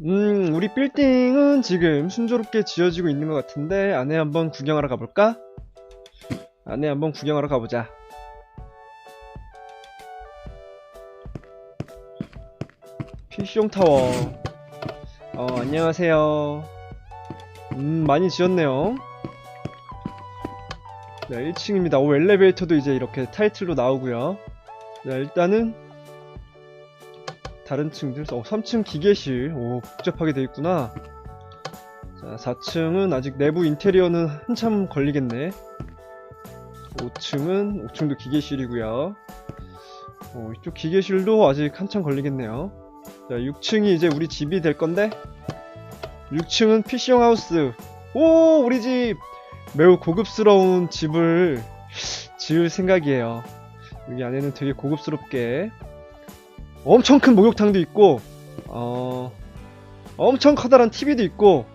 음, 우리 빌딩은 지금 순조롭게 지어지고 있는 것 같은데 안에 한번 구경하러 가볼까? 안에 한번 구경하러 가보자. 피숑 타워. 어, 안녕하세요. 음, 많이 지었네요. 네, 1층입니다. 오, 엘리베이터도 이제 이렇게 타이틀로 나오고요. 네, 일단은 다른 층들, 어, 3층 기계실, 오, 복잡하게 돼 있구나. 자, 4층은 아직 내부 인테리어는 한참 걸리겠네. 5층은, 5층도 기계실이고요. 어, 이쪽 기계실도 아직 한참 걸리겠네요. 자, 6층이 이제 우리 집이 될 건데, 6층은 피싱 하우스. 오, 우리 집! 매우 고급스러운 집을 지을 생각이에요. 여기 안에는 되게 고급스럽게 엄청 큰 목욕탕도 있고 어 엄청 커다란 TV도 있고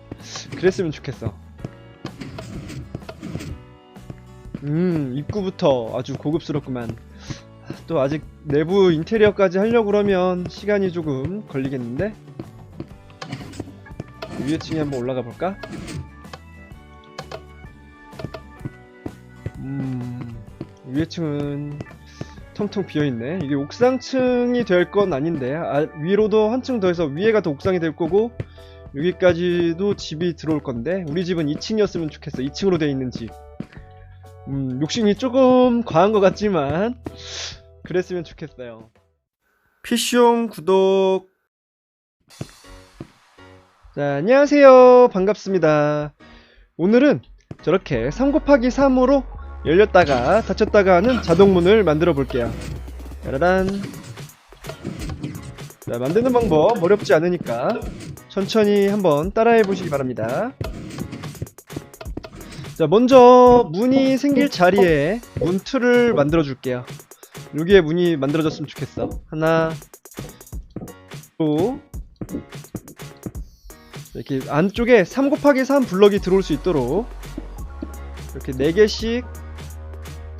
그랬으면 좋겠어. 음 입구부터 아주 고급스럽구만. 또 아직 내부 인테리어까지 하려고 그러면 시간이 조금 걸리겠는데 위에 층에 한번 올라가 볼까? 음 위에 층은 텅텅 비어있네. 이게 옥상층이 될 건 아닌데 아, 위로도 한층 더 해서 위에가 더 옥상이 될 거고 여기까지도 집이 들어올 건데 우리 집은 2층이었으면 좋겠어. 2층으로 돼 있는 집. 음, 욕심이 조금 과한 것 같지만 그랬으면 좋겠어요. 피숑 구독. 자, 안녕하세요. 반갑습니다. 오늘은 저렇게 3 곱하기 3으로 열렸다가 닫혔다가 하는 자동문을 만들어 볼게요. 짜라란. 자, 만드는 방법 어렵지 않으니까 천천히 한번 따라해 보시기 바랍니다. 자, 먼저 문이 생길 자리에 문 틀을 만들어 줄게요. 여기에 문이 만들어졌으면 좋겠어. 하나, 또 이렇게 안쪽에 3 곱하기 3 블럭이 들어올 수 있도록 이렇게 4개씩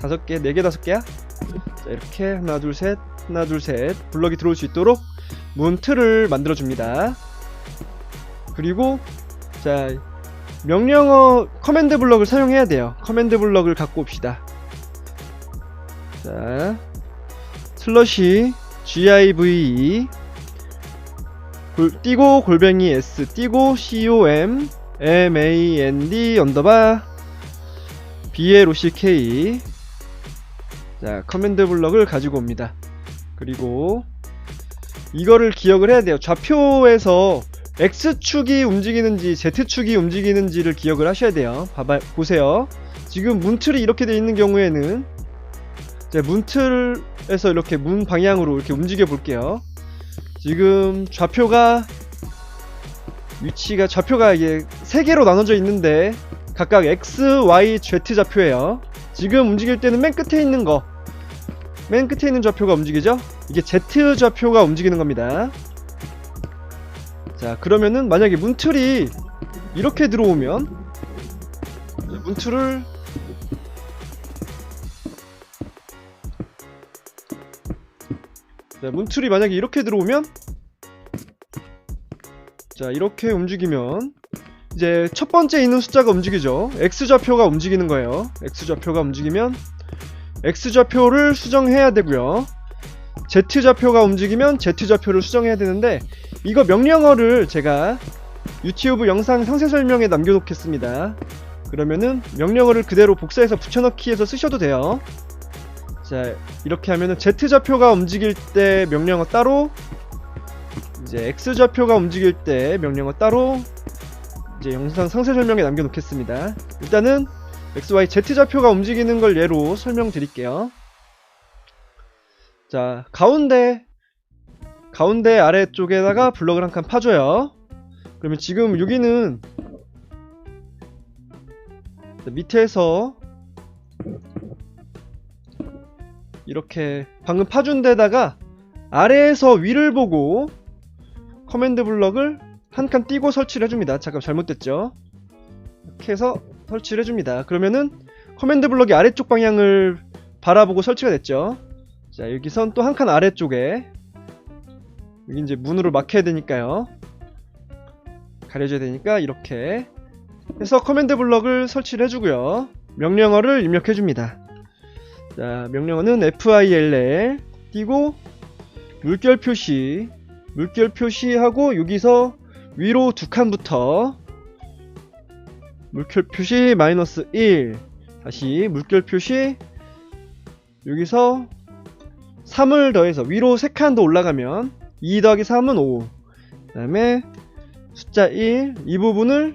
다섯 개, 네 개, 다섯 개야? 자, 이렇게 하나, 둘, 셋, 하나, 둘, 셋 블럭이 들어올 수 있도록 문 틀을 만들어 줍니다. 그리고 자 명령어 커맨드 블럭을 사용해야 돼요. 커맨드 블럭을 갖고 옵시다. 자 슬러시 give 골, 띄고 골뱅이 s 띄고 com mand 언더바 blck 자, 커맨드 블럭을 가지고 옵니다. 그리고 이거를 기억을 해야 돼요. 좌표에서 X축이 움직이는지 Z축이 움직이는지를 기억을 하셔야 돼요. 봐봐, 보세요. 지금 문틀이 이렇게 돼 있는 경우에는 자, 문틀에서 이렇게 문 방향으로 이렇게 움직여 볼게요. 지금 좌표가 위치가 좌표가 이게 세 개로 나눠져 있는데 각각 X, Y, Z 좌표예요. 지금 움직일 때는 맨 끝에 있는 거. 맨 끝에 있는 좌표가 움직이죠? 이게 Z 좌표가 움직이는 겁니다. 자, 그러면은 만약에 문틀이 이렇게 들어오면 문틀을 자, 문틀이 만약에 이렇게 들어오면 자, 이렇게 움직이면 이제 첫 번째 있는 숫자가 움직이죠. X좌표가 움직이는 거예요. X좌표가 움직이면 X좌표를 수정해야 되고요. Z좌표가 움직이면 Z좌표를 수정해야 되는데 이거 명령어를 제가 유튜브 영상 상세 설명에 남겨놓겠습니다. 그러면은 명령어를 그대로 복사해서 붙여넣기 해서 쓰셔도 돼요. 자, 이렇게 하면은 Z좌표가 움직일 때 명령어 따로 이제 X좌표가 움직일 때 명령어 따로 이제 영상 상세 설명에 남겨놓겠습니다. 일단은 XY Z좌표가 움직이는 걸 예로 설명드릴게요. 자, 가운데 가운데 아래쪽에다가 블럭을 한 칸 파줘요. 그러면 지금 여기는 밑에서 이렇게 방금 파준 데다가 아래에서 위를 보고 커맨드 블럭을 한 칸 띄고 설치를 해줍니다. 잠깐 잘못됐죠? 이렇게 해서 설치를 해줍니다. 그러면은 커맨드 블럭이 아래쪽 방향을 바라보고 설치가 됐죠. 자 여기선 또 한 칸 아래쪽에 여기 이제 문으로 막혀야 되니까요. 가려져야 되니까 이렇게 해서 커맨드 블럭을 설치를 해주고요. 명령어를 입력해줍니다. 자, 명령어는 FILL 띄고 물결 표시, 물결 표시하고 여기서 위로 두 칸부터 물결 표시 마이너스 1 다시 물결 표시 여기서 3을 더해서 위로 3칸 더 올라가면 2 더하기 3은 5. 그 다음에 숫자 1, 이 부분을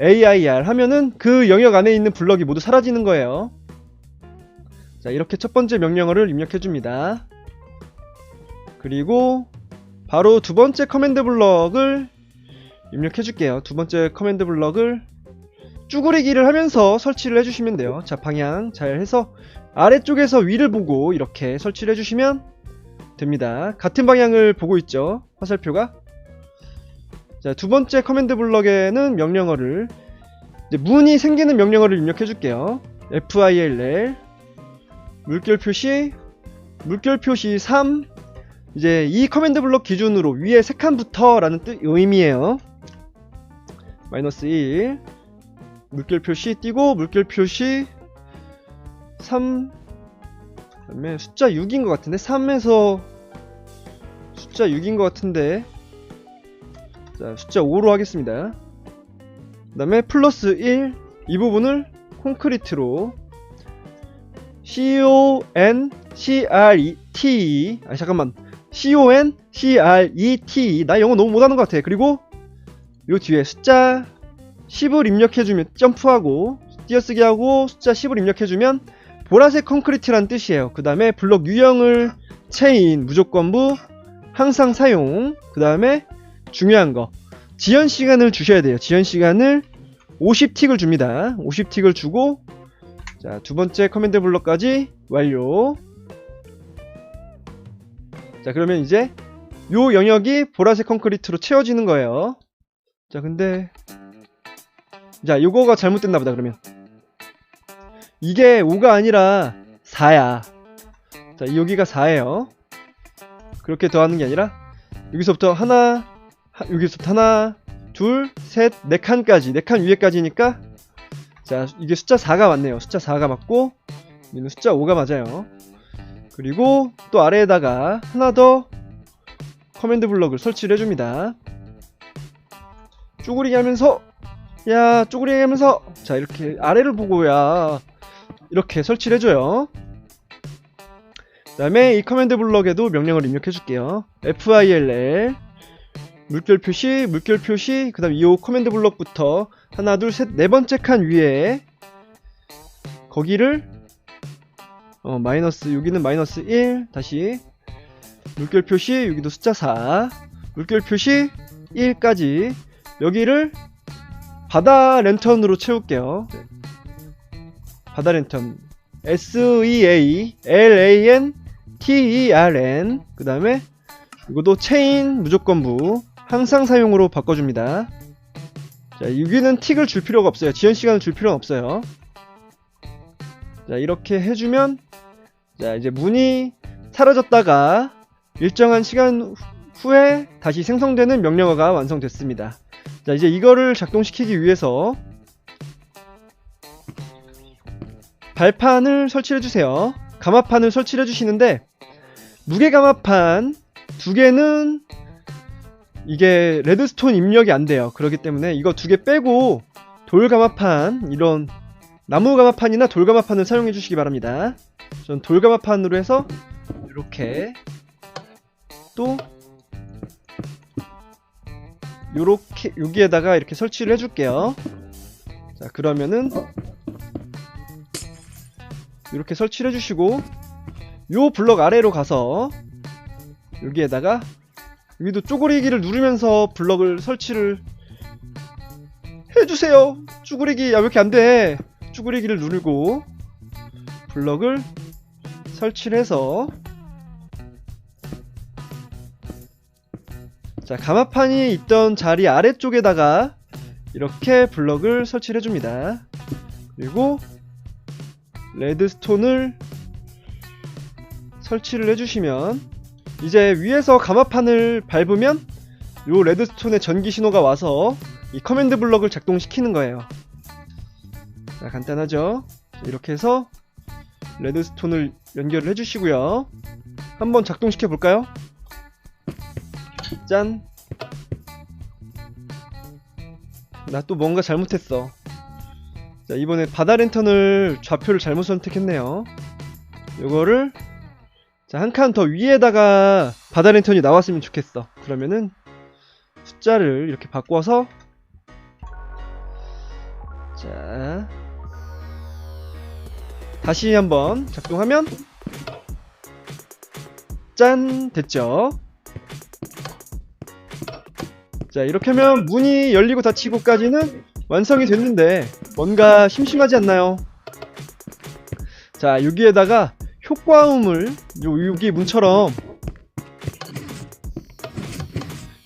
AIR 하면은 그 영역 안에 있는 블럭이 모두 사라지는 거예요. 자, 이렇게 첫 번째 명령어를 입력해 줍니다. 그리고 바로 두 번째 커맨드 블럭을 입력해 줄게요. 두 번째 커맨드 블럭을 쭈그리기를 하면서 설치를 해주시면 돼요. 자, 방향 잘 해서 아래쪽에서 위를 보고 이렇게 설치를 해주시면 됩니다. 같은 방향을 보고 있죠. 화살표가. 자, 두 번째 커맨드 블럭에는 명령어를 문이 생기는 명령어를 입력해 줄게요. FILL 물결 표시 물결 표시 3 이제 이 커맨드 블럭 기준으로 위에 세 칸부터 라는 뜻 의미예요. 마이너스 1 물결 표시 띄고 물결 표시 3 그다음에 숫자 6인 것 같은데? 3에서 숫자 6인 것 같은데? 자 숫자 5로 하겠습니다. 그 다음에 플러스 1 이 부분을 콘크리트로 C-O-N C-R-E-T 아 잠깐만 C-O-N C-R-E-T 나 영어 너무 못하는 것 같아 그리고 요 뒤에 숫자 10을 입력해주면 점프하고 띄어쓰기 하고 숫자 10을 입력해주면 보라색 콘크리트란 뜻이에요. 그 다음에 블록 유형을 체인, 무조건부, 항상 사용, 그 다음에 중요한 거 지연 시간을 주셔야 돼요. 지연 시간을 50틱을 줍니다. 50틱을 주고 자, 두 번째 커맨드 블럭까지 완료. 자, 그러면 이제 요 영역이 보라색 콘크리트로 채워지는 거예요. 자, 근데 자, 요거가 잘못됐나 보다 그러면. 이게 5가 아니라 4야. 자, 여기가 4예요. 그렇게 더하는 게 아니라 여기서부터 하나, 하- 여기서부터 하나, 둘, 셋, 네 칸까지, 네 칸 위에까지니까 자, 이게 숫자 4가 맞네요. 숫자 4가 맞고 여기는 숫자 5가 맞아요. 그리고 또 아래에다가 하나 더 커맨드 블럭을 설치를 해줍니다. 쪼그리기 하면서 야 쪼그리기 하면서. 자 이렇게 아래를 보고 야 이렇게 설치를 해줘요. 그 다음에 이 커맨드 블럭에도 명령을 입력해 줄게요. FILL 물결 표시 물결 표시. 그 다음 이 커맨드 블럭부터 하나 둘 셋 네 번째 칸 위에 거기를 어 마이너스 여기는 마이너스 1 다시 물결 표시 여기도 숫자 4 물결 표시 1까지 여기를 바다 랜턴으로 채울게요. 네. 바다 랜턴 S E A L A N T E R N 그 다음에 이것도 체인 무조건부 항상 사용으로 바꿔줍니다. 자 여기는 틱을 줄 필요가 없어요. 지연 시간을 줄 필요는 없어요. 자 이렇게 해주면 자 이제 문이 사라졌다가 일정한 시간 후- 후에 다시 생성되는 명령어가 완성됐습니다. 자 이제 이거를 작동시키기 위해서 발판을 설치해 주세요. 가마판을 설치해 주시는데 무게 가마판 두 개는 이게 레드스톤 입력이 안 돼요. 그렇기 때문에 이거 두 개 빼고 돌 가마판 이런 나무 가마판이나 돌 가마판을 사용해 주시기 바랍니다 전 돌 가마판으로 해서 이렇게 또 요렇게 여기에다가 이렇게 설치를 해줄게요. 자 그러면은 이렇게 설치를 해주시고 요 블럭 아래로 가서 여기에다가 여기도 쪼그리기를 누르면서 블럭을 설치를 해주세요. 쪼그리기 야 왜 이렇게 안 돼? 쪼그리기를 누르고 블럭을 설치를 해서 자, 가마판이 있던 자리 아래쪽에다가 이렇게 블럭을 설치를 해줍니다. 그리고 레드스톤을 설치를 해주시면 이제 위에서 가마판을 밟으면 요 레드스톤에 전기 신호가 와서 이 커맨드 블럭을 작동시키는 거예요. 자, 간단하죠? 자, 이렇게 해서 레드스톤을 연결을 해주시고요. 한번 작동시켜 볼까요? 짠. 나 또 뭔가 잘못했어. 자, 이번에 바다 랜턴을 좌표를 잘못 선택했네요. 요거를 자, 한 칸 더 위에다가 바다 랜턴이 나왔으면 좋겠어. 그러면은 숫자를 이렇게 바꿔서 자 다시 한번 작동하면 짠 됐죠 자 이렇게 하면 문이 열리고 닫히고까지는 완성이 됐는데 뭔가 심심하지 않나요 자 여기에다가 효과음을 요, 여기 문처럼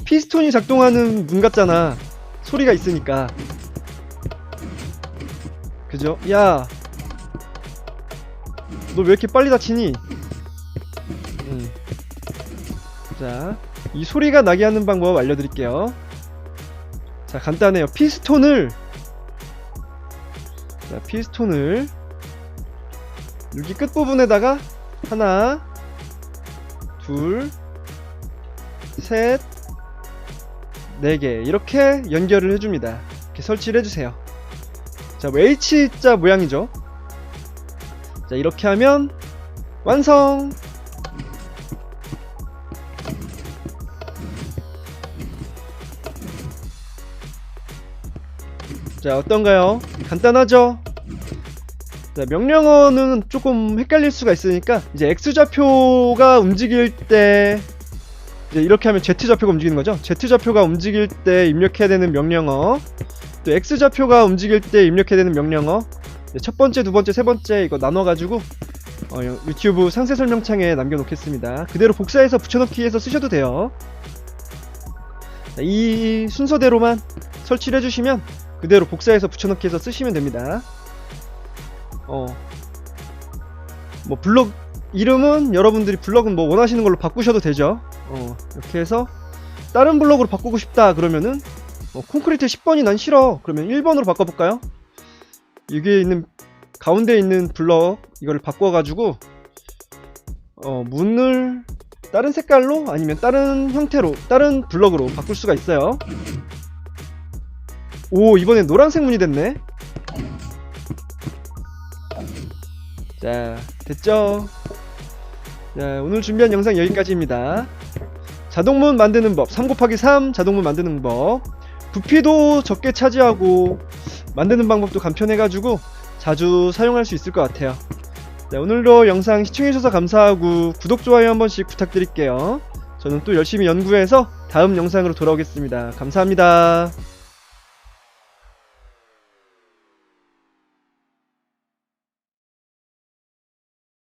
피스톤이 작동하는 문 같잖아. 소리가 있으니까. 그죠? 야. 너 왜 이렇게 빨리 다치니? 음. 자, 이 소리가 나게 하는 방법 알려드릴게요. 자, 간단해요. 피스톤을 자, 피스톤을 여기 끝부분에다가 하나, 둘, 셋, 4개 이렇게 연결을 해줍니다 이렇게 설치를 해주세요 자뭐 H자 모양이죠 자 이렇게 하면 완성 자 어떤가요 간단하죠 자 명령어는 조금 헷갈릴 수가 있으니까 이제 X좌표가 움직일 때 이렇게 하면 Z좌표가 움직이는 거죠. Z좌표가 움직일 때 입력해야 되는 명령어. 또 X좌표가 움직일 때 입력해야 되는 명령어. 이제 첫 번째, 두 번째, 세 번째 이거 나눠가지고 어, 유- 유튜브 상세 설명창에 남겨놓겠습니다. 그대로 복사해서 붙여넣기 해서 쓰셔도 돼요. 자, 이 순서대로만 설치를 해주시면 그대로 복사해서 붙여넣기 해서 쓰시면 됩니다. 어. 뭐 블럭 이름은 여러분들이 블럭은 뭐 원하시는 걸로 바꾸셔도 되죠. 어, 이렇게 해서 다른 블럭으로 바꾸고 싶다 그러면은 어, 콘크리트 10번이 난 싫어 그러면 1번으로 바꿔볼까요? 여기에 있는 가운데 있는 블럭 이거를 바꿔가지고 어, 문을 다른 색깔로 아니면 다른 형태로 다른 블럭으로 바꿀 수가 있어요. 오 이번엔 노란색 문이 됐네. 자 됐죠? 자 오늘 준비한 영상 여기까지입니다. 자동문 만드는 법 3 곱하기 3 자동문 만드는 법 부피도 적게 차지하고 만드는 방법도 간편해가지고 자주 사용할 수 있을 것 같아요. 네, 오늘도 영상 시청해주셔서 감사하고 구독, 좋아요 한 번씩 부탁드릴게요. 저는 또 열심히 연구해서 다음 영상으로 돌아오겠습니다. 감사합니다